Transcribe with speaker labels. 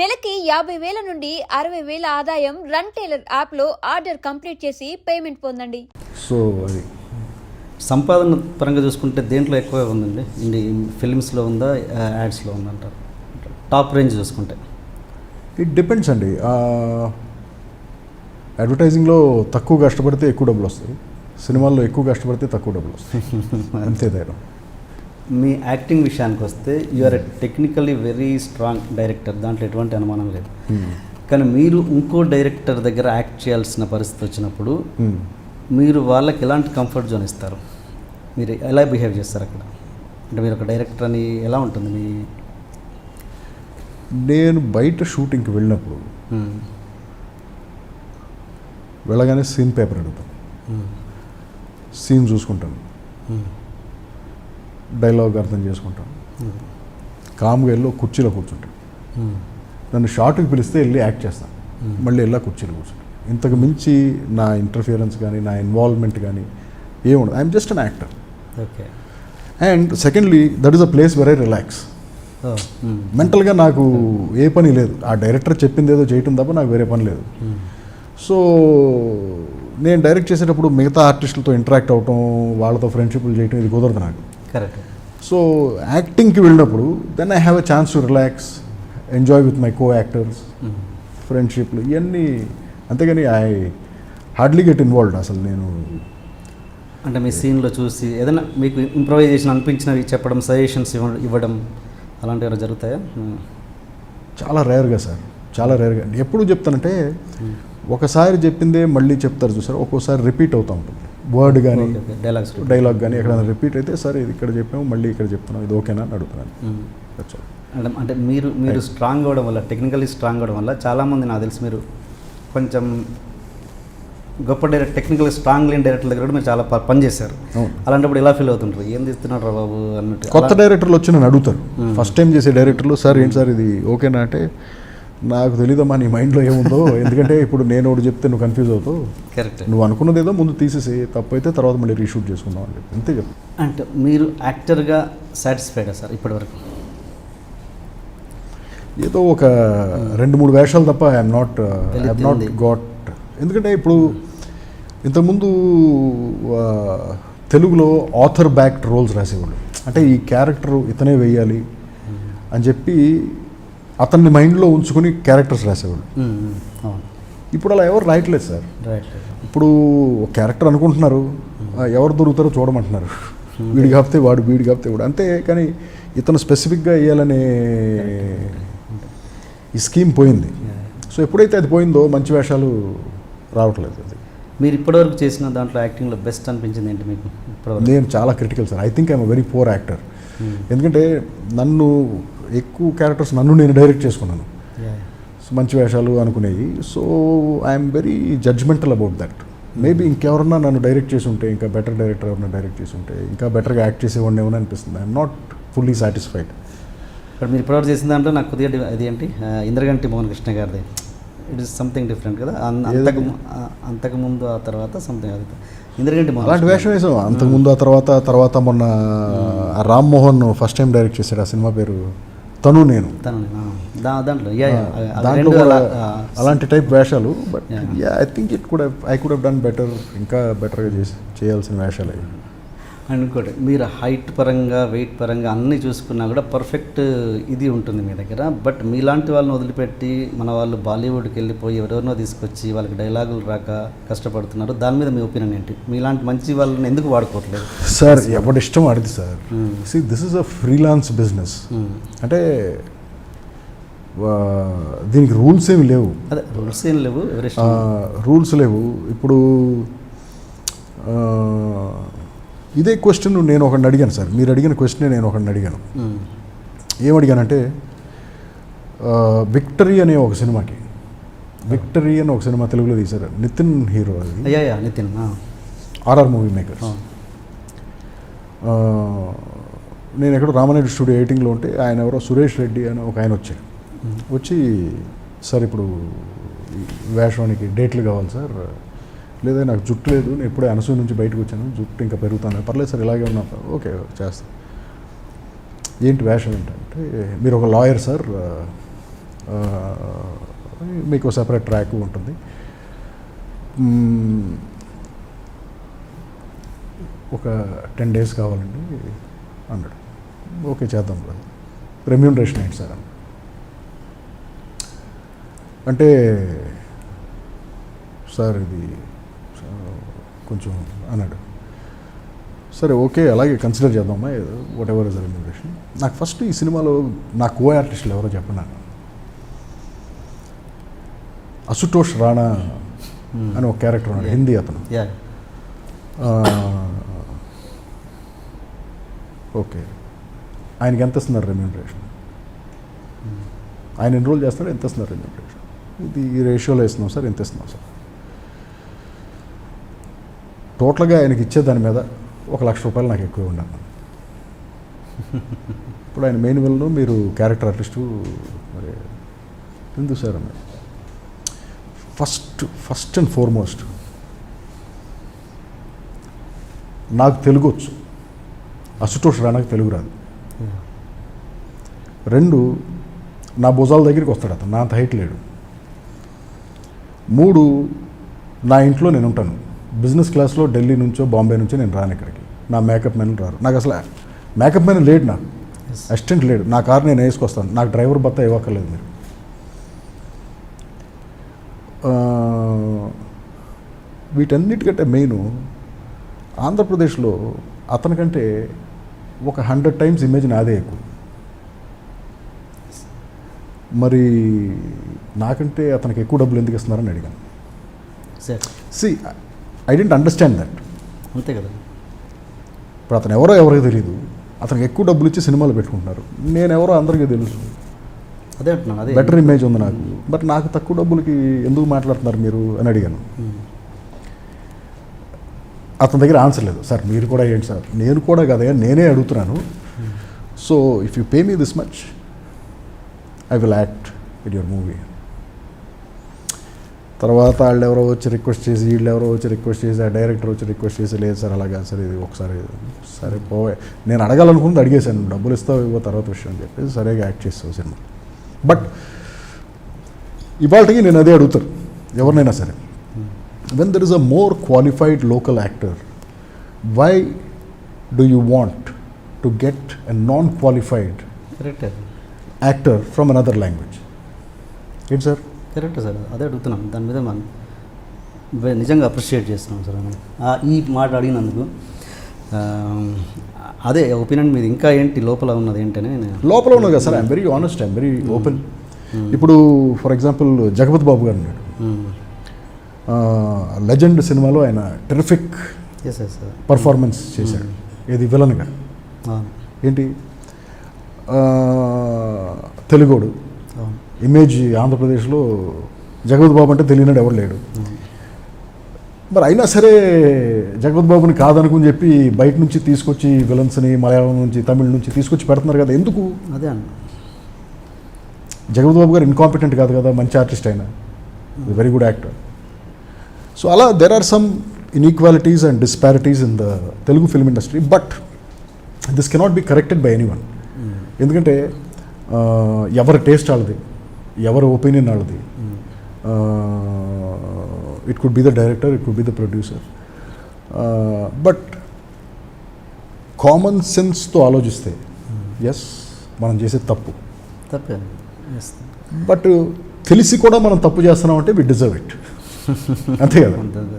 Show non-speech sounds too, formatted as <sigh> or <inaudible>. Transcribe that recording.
Speaker 1: నెలకి యాభై వేల నుండి అరవై వేల ఆదాయం రన్ టైలర్ యాప్లో ఆర్డర్ కంప్లీట్ చేసి పేమెంట్ పొందండి.
Speaker 2: సో అది
Speaker 3: సంపాదన పరంగా చూసుకుంటే దేంట్లో ఎక్కువ ఉందండి? ఇండి ఫిల్మ్స్లో ఉందా యాడ్స్లో ఉందంటారు టాప్ రేంజ్ చూసుకుంటే.
Speaker 2: ఇట్ డిపెండ్స్ అండి. అడ్వర్టైజింగ్లో తక్కువ కష్టపడితే ఎక్కువ డబ్బులు వస్తాయి. సినిమాల్లో ఎక్కువ కష్టపడితే తక్కువ డబ్బులు వస్తాయి. <laughs> అంతే తేడా
Speaker 3: మీ యాక్టింగ్ విషయానికి వస్తే you are a technically very strong director దాంట్లో ఎటువంటి అనుమానం లేదు కానీ మీరు ఇంకో డైరెక్టర్ దగ్గర యాక్ట్ చేయాల్సిన పరిస్థితి వచ్చినప్పుడు
Speaker 2: Hmm.
Speaker 3: మీరు వాళ్ళకి ఎలాంటి కంఫర్ట్ జోన్ ఇస్తారు మీరు ఎలా బిహేవ్ చేస్తారు అక్కడ అంటే మీరు ఒక డైరెక్టర్ అని ఎలా ఉంటుంది మీ
Speaker 2: నేను బయట షూటింగ్కి వెళ్ళినప్పుడు
Speaker 3: Hmm.
Speaker 2: వెళ్ళగానే సీన్ పేపర్ అడుగుతాను
Speaker 3: Hmm.
Speaker 2: సీన్ చూసుకుంటాను
Speaker 3: Hmm.
Speaker 2: డైలాగ్ అర్థం చేసుకుంటాను. కామ్గా వెళ్ళి కుర్చీలో కూర్చుంటాను. నన్ను షార్ట్కి పిలిస్తే వెళ్ళి యాక్ట్ చేస్తాను. మళ్ళీ వెళ్ళా కుర్చీలో కూర్చుంటాను ఇంతకు మించి నా ఇంటర్ఫియరెన్స్ కానీ నా ఇన్వాల్వ్మెంట్ కానీ ఏముండదు I'm just an actor
Speaker 3: okay
Speaker 2: and secondly that is a place very relax
Speaker 3: Oh. Hmm.
Speaker 2: మెంటల్గా నాకు ఏ పని లేదు ఆ డైరెక్టర్ చెప్పింది ఏదో చేయటం తప్ప నాకు వేరే పని లేదు. సో నేను డైరెక్ట్ చేసేటప్పుడు మిగతా ఆర్టిస్టులతో ఇంటరాక్ట్ అవటం వాళ్ళతో ఫ్రెండ్షిప్లు చేయటం ఇది కుదరదు నాకు
Speaker 3: కరెక్ట్
Speaker 2: సో యాక్టింగ్కి వెళ్ళినప్పుడు then I have a chance to relax enjoy with my co actors
Speaker 3: Hmm.
Speaker 2: ఫ్రెండ్షిప్లు ఇవన్నీ అంతేగాని ఐ హార్డ్లీ గెట్ ఇన్వాల్వ్డ్ అసలు నేను.
Speaker 3: అంటే మీ సీన్లో చూసి ఏదైనా మీకు ఇంప్రవైజేషన్ అనిపించినవి చెప్పడం సజెషన్స్ ఇవ్వడం అలాంటివి ఏమైనా జరుగుతాయా? Hmm.
Speaker 2: చాలా రేర్గా సార్. చాలా రేర్గా. ఎప్పుడు చెప్తానంటే ఒకసారి చెప్పిందే మళ్ళీ చెప్తారు చూసారు? ఒక్కోసారి రిపీట్ అవుతూ ఉంటుంది వర్డ్ కానీ డైలాగ్ కానీ ఎక్కడైనా రిపీట్ అయితే సరే ఇది ఇక్కడ చెప్పాము మళ్ళీ ఇక్కడ చెప్తున్నాం ఇది ఓకేనా అని అడుగుతున్నాను. all.
Speaker 3: అంటే మీరు మీరు స్ట్రాంగ్ అవ్వడం వల్ల టెక్నికల్లీ స్ట్రాంగ్ అవ్వడం వల్ల చాలామంది నాకు తెలిసి మీరు కొంచెం గొప్ప డైరెక్ట్ టెక్నికల్ స్ట్రాంగ్ లేని డైరెక్టర్ దగ్గర కూడా మీరు చాలా పని చేశారు. అలాంటప్పుడు ఎలా ఫీల్ అవుతుంటారు ఏం తీస్తున్నాడు రా బాబు అన్నట్టు?
Speaker 2: కొత్త డైరెక్టర్లు వచ్చి నన్ను అడుగుతారు. ఫస్ట్ టైం చేసే డైరెక్టర్లు సార్ ఏంటి సార్ ఇది ఓకేనా? అంటే నాకు తెలియదమ్మా నీ మైండ్లో ఏముందో. ఎందుకంటే ఇప్పుడు నేను ఒకటి చెప్తే నువ్వు కన్ఫ్యూజ్ అవుతావు.
Speaker 3: కరెక్ట్
Speaker 2: నువ్వు అనుకున్నది ఏదో ముందు తీసేసి తప్పు అయితే తర్వాత మళ్ళీ రీషూట్ చేసుకుందాం అని చెప్పి. అంతే చెప్పు.
Speaker 3: అంటే మీరు యాక్టర్గా సాటిస్ఫైడా సార్ ఇప్పటివరకు?
Speaker 2: ఏదో ఒక రెండు మూడు వేషాలు తప్ప I'm not I'm not. Got ఎందుకంటే ఇప్పుడు ఇంతకుముందు ఆ, తెలుగులో ఆథర్ బ్యాక్డ్ రోల్స్ రాసేవాళ్ళు. అంటే ఈ క్యారెక్టర్ ఇతనే వేయాలి అని చెప్పి అతన్ని మైండ్లో ఉంచుకొని క్యారెక్టర్స్ రాసేవాళ్ళు. ఇప్పుడు అలా ఎవరు రాయట్లేదు సార్. ఇప్పుడు ఒక క్యారెక్టర్ అనుకుంటున్నారు ఎవరు దొరుకుతారో చూడమంటున్నారు. వీడి కాపితే వాడు వీడి కాపితే వాడు. అంతే కానీ ఇతను స్పెసిఫిక్గా వేయాలనే ఈ స్కీమ్ పోయింది. సో ఎప్పుడైతే అది పోయిందో మంచి వేషాలు రావట్లేదు అది.
Speaker 3: మీరు ఇప్పటివరకు చేసిన దాంట్లో యాక్టింగ్లో బెస్ట్ అనిపించింది ఏంటి మీకు
Speaker 2: నేను చాలా critical sir. I think I'm very poor actor. ఎందుకంటే నన్ను ఎక్కువ క్యారెక్టర్స్ నన్ను నేను డైరెక్ట్ చేసుకున్నాను. మంచి వేషాలు అనుకునేవి. So I'm very judgmental about that maybe ఇంకెవరన్నా నన్ను డైరెక్ట్ చేసి ఉంటే ఇంకా బెటర్ డైరెక్టర్ ఎవరన్నా డైరెక్ట్ చేసి ఉంటే ఇంకా బెటర్గా యాక్ట్ చేసేవాడిని ఏమని అనిపిస్తుంది. ఐఎమ్ నాట్ ఫుల్లీ సాటిస్ఫైడ్
Speaker 3: ఇప్పుడు మీరు ఇప్పటివరకు చేసిన దాంట్లో నాకు కొద్దిగా అది ఏంటి? ఇంద్రగంటి మోహన్ కృష్ణ గారిది. ఇట్ ఇస్ సంథింగ్ డిఫరెంట్ కదా? అంతకు అంతకు ముందు ఆ తర్వాత సంథింగ్ అది. ఇంద్రగంటి మోహన్
Speaker 2: అలాంటి వేషం వేసాం. అంతకుముందు ఆ తర్వాత తర్వాత మొన్న ఆ Ram Mohan first time direct చేశాడు. ఆ సినిమా పేరు తను నేను.
Speaker 3: తను దాంట్లో
Speaker 2: దాంట్లో అలాంటి టైప్ వేషాలు but I think it could I could have done better ఇంకా బెటర్గా చేసి చేయాల్సిన వేషాలు అవి.
Speaker 3: అండ్ ఇంకోటి మీరు హైట్ పరంగా వెయిట్ పరంగా అన్నీ చూసుకున్నా కూడా పర్ఫెక్ట్ ఇది ఉంటుంది మీ దగ్గర. బట్ మీలాంటి వాళ్ళని వదిలిపెట్టి మన వాళ్ళు బాలీవుడ్కి వెళ్ళిపోయి ఎవరెవరినో తీసుకొచ్చి వాళ్ళకి డైలాగులు రాక కష్టపడుతున్నారు. దాని మీద మీ ఒపీనియన్ ఏంటి? మీలాంటి మంచి వాళ్ళని ఎందుకు వాడుకోవట్లేదు?
Speaker 2: సార్ ఎవరి ఇష్టం ఆడిది sir. See this is a freelance business. అంటే దీనికి రూల్స్ ఏమి లేవు.
Speaker 3: అదే రూల్స్ ఏం లేవు.
Speaker 2: రూల్స్ లేవు. ఇప్పుడు ఇదే క్వశ్చన్ నేను ఒకడిని అడిగాను సార్ మీరు అడిగిన క్వశ్చనే నేను ఒకడిని అడిగాను. ఏం అడిగానంటే ఆ, విక్టరీ అనే ఒక సినిమాకి విక్టరీ అని ఒక సినిమా తెలుగులో తీశారు నితిన్ హీరో అది
Speaker 3: నితిన్.
Speaker 2: RR movie.
Speaker 3: ఆ,
Speaker 2: నేను ఎక్కడో రామానాయుడు స్టూడియో ఎయిటింగ్లో ఉంటే ఆయన ఎవరో సురేష్ రెడ్డి అని ఒక ఆయన వచ్చాడు. వచ్చి సార్ ఇప్పుడు వేషానికి డేట్లు కావాలి సార్ లేదా నాకు జుట్టు లేదు నేను ఇప్పుడే అనసూయ నుంచి బయటకు వచ్చాను జుట్టు ఇంకా పెరుగుతాను. పర్లేదు సార్ ఇలాగే ఉన్నా ఓకే చేస్తాను ఏంటి వేషం ఏంటంటే మీరు ఒక లాయర్ సార్ మీకు సెపరేట్ ట్రాక్ ఉంటుంది. ఒక టెన్ డేస్ కావాలండి అన్నాడు. ఓకే చేద్దాం బ్రదర్. రెమ్యూనరేషన్ ఏంటి సార్ అన్న? అంటే సార్ ఇది కొంచెం అన్నాడు. సరే ఓకే అలాగే కన్సిడర్ చేద్దామా? వాట్ ఎవర్ ఇస్ రెమ్యూనరేషన్ నాకు ఫస్ట్ ఈ సినిమాలో నా కో ఆర్టిస్టులు ఎవరో చెప్పండి అశుతోష్ రాణా అని ఒక క్యారెక్టర్ ఉన్నాడు హిందీ అతను. ఓకే. ఆయనకి ఎంత ఇస్తున్నారు రెమ్యూనరేషన్ ఆయన ఎన్రోల్ చేస్తాడు? ఎంత ఇస్తున్నారు రెమ్యూనరేషన్ ఇది ఈ రేషియోలో ఇస్తున్నాం సార్ ఎంత ఇస్తున్నాం సార్? టోటల్గా ఆయనకి ఇచ్చే దాని మీద ఒక లక్ష రూపాయలు నాకు ఎక్కువ ఉండాలి. ఇప్పుడు ఆయన మెయిన్ విల్ను మీరు క్యారెక్టర్ ఆర్టిస్టు మరి ఎందుకు sir first first and foremost నాకు తెలుగు వచ్చు. అశుతోష్ రాణాకి తెలుగు రాదు. రెండు నా భుజాల దగ్గరికి వస్తాడు అతను నా అంత హైట్ లేడు. మూడు నా ఇంట్లో నేను ఉంటాను. బిజినెస్ క్లాస్లో ఢిల్లీ నుంచో బాంబే నుంచో నేను రాను ఇక్కడికి. నా మేకప్ మ్యాన్ రారు. నాకు అసలు మేకప్ మ్యాన్ లేడు నాకు అసిస్టెంట్ లేడు. నా కార్ నేను వేసుకొస్తాను. నాకు డ్రైవర్ బత్త ఇవ్వక్కర్లేదు మీరు. వీటన్నిటికంటే మెయిన్ ఆంధ్రప్రదేశ్లో అతనికంటే ఒక హండ్రెడ్ టైమ్స్ ఇమేజ్ నాదే ఎక్కువ. మరి నాకంటే అతనికి ఎక్కువ డబ్బులు ఎందుకు ఇస్తున్నారని అడిగాను.
Speaker 3: Sir
Speaker 2: see I don't understand that
Speaker 3: అంతే కదా.
Speaker 2: ఇప్పుడు అతను ఎవరో ఎవరికి తెలియదు అతనికి ఎక్కువ డబ్బులు ఇచ్చి సినిమాలు పెట్టుకుంటున్నారు. నేను ఎవరో అందరికీ తెలుసు.
Speaker 3: అదే అంటున్నాను అదే.
Speaker 2: బెటర్ ఇమేజ్ ఉంది నాకు. బట్ నాకు తక్కువ డబ్బులకి ఎందుకు మాట్లాడుతున్నారు మీరు అని అడిగాను. అతని దగ్గర ఆన్సర్ లేదు. సార్ మీరు కూడా ఏంటి సార్? నేను కూడా కదయ్యా నేనే అడుగుతున్నాను. So if you pay me this much I will act in your movie తర్వాత వాళ్ళు ఎవరో వచ్చి రిక్వెస్ట్ చేసి వీళ్ళు ఎవరో వచ్చి రిక్వెస్ట్ చేసి ఆ డైరెక్టర్ వచ్చి రిక్వెస్ట్ చేసి లేదు సార్ అలాగా సార్ ఇది ఒకసారి సరే పోవే. నేను అడగాలనుకుంది అడిగేశాను డబ్బులు ఇస్తావు ఇవ్వ తర్వాత విషయం అని చెప్పేసి సరిగా యాక్ట్ చేస్తావు సినిమా. బట్ ఇవాళకి నేను అదే అడుగుతాను ఎవరినైనా సరే. Is a more qualified local actor, why do you want to get a non qualified
Speaker 3: correct అది
Speaker 2: actor from another language? ఏంటి సార్
Speaker 3: కరెక్ట్ సార్ అదే అడుగుతున్నాం దాని మీద మనం నిజంగా అప్రిషియేట్ చేస్తున్నాం సార్ ఈ మాట అడిగినందుకు అదే ఒపీనియన్ మీద ఇంకా ఏంటి లోపల ఉన్నది ఏంటనే
Speaker 2: లోపల ఉన్నది కదా sir I'm very honest I'm very open ఇప్పుడు ఫర్ ఎగ్జాంపుల్ జగపతి బాబు గారు ఉన్నాడు. లెజెండ్ సినిమాలో ఆయన టెరిఫిక్ పర్ఫార్మెన్స్ చేశాడు. ఏది విలన్గా? ఏంటి? తెలుగోడు. ఇమేజ్ ఆంధ్రప్రదేశ్లో జగపతి బాబు అంటే తెలియనాడు ఎవరు లేడు. మరి అయినా సరే జగపతి బాబుని కాదనుకుని చెప్పి బయట నుంచి తీసుకొచ్చి విలన్స్ని మలయాళం నుంచి తమిళ నుంచి తీసుకొచ్చి పెడుతున్నారు కదా ఎందుకు?
Speaker 3: అదే అన్న.
Speaker 2: జగపతి బాబు గారు ఇన్కాంపిటెంట్ కాదు కదా మంచి ఆర్టిస్ట్ అయినా. వెరీ గుడ్ యాక్టర్ సో అలా there are some inequalities and disparities in the Telugu film industry but this cannot be corrected by any one ఎందుకంటే ఎవరి టేస్ట్ వాళ్ళది. ఎవరి ఒపీనియన్ వాళ్ళది. It could be the director it could be the producer but common సెన్స్తో ఆలోచిస్తే yes మనం చేసేది తప్పు. But తెలిసి కూడా మనం తప్పు చేస్తున్నాం అంటే వి డిజర్వ్ ఇట్ <laughs> అంతే కదా?
Speaker 3: అంతే.